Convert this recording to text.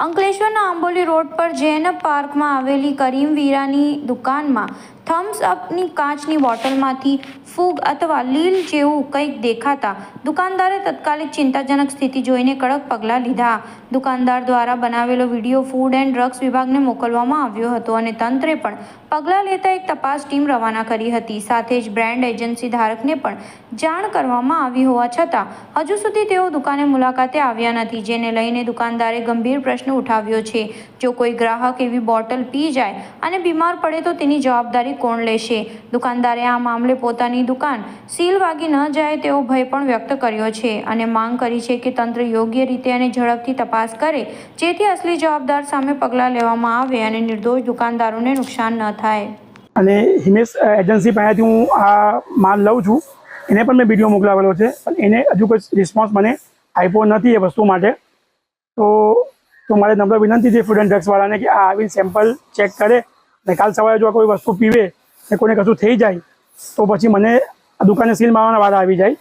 અંકલેશ્વરના આંબોલી રોડ પર જૈન પાર્કમાં આવેલી કરીમ વીરાની દુકાનમાં થમ્સ અપની કાચની બોટલમાંથી ફૂગ અથવા લીલ જેવું કંઈક દેખાતા દુકાનદારે તત્કાલિક ચિંતાજનક સ્થિતિ જોઈને કડક પગલાં લીધા. દુકાનદાર દ્વારા બનાવેલો વીડિયો ફૂડ એન્ડ ડ્રગ્સ વિભાગને મોકલવામાં આવ્યો હતો અને તંત્રે પણ પગલાં લેતા એક તપાસ ટીમ રવાના કરી હતી. સાથે જ બ્રાન્ડ એજન્સી ધારકને પણ જાણ કરવામાં આવી હોવા છતાં હજુ સુધી તેઓ દુકાને મુલાકાતે આવ્યા નથી, જેને લઈને દુકાનદારે ગંભીર પ્રશ્ન ઉઠાવ્યો છે. જો કોઈ ગ્રાહક એવી બોટલ પી જાય અને બીમાર પડે તો તેની જવાબદારી કોણ લેશે? દુકાનદારે આ મામલે પોતાની દુકાન. સીલ વાગી ન જાય તેવો ભય પણ વ્યક્ત કર્યો છે અને માંગ કરી છે કે તંત્ર યોગ્ય રીતે અને ઝડપથી તપાસ કરે, જેથી અસલી જવાબદાર સામે પગલાં લેવામાં આવે અને નિર્દોષ દુકાનદારોને નુકસાન ન થાય. અને હિમેશ એજન્સી પાસેથી હું આ માલ લઉં છું. એને પણ મેં વીડિયો મોકલાવેલો છે, પણ એને હજુ કોઈ રિસ્પોન્સ મને આપ્યો નથી એ વસ્તુ માટે. તો તો મારે નમ્ર વિનંતી છે ફૂડ એન્ડ ડ્રગ્સવાળાને કે આ આવીને સેમ્પલ ચેક કરે અને કાલ સવારે જો કોઈ વસ્તુ પીવે ને કોઈને કશું થઈ જાય, તો પછી મને આ દુકાને સીલ મારવાના વાળા આવી જાય.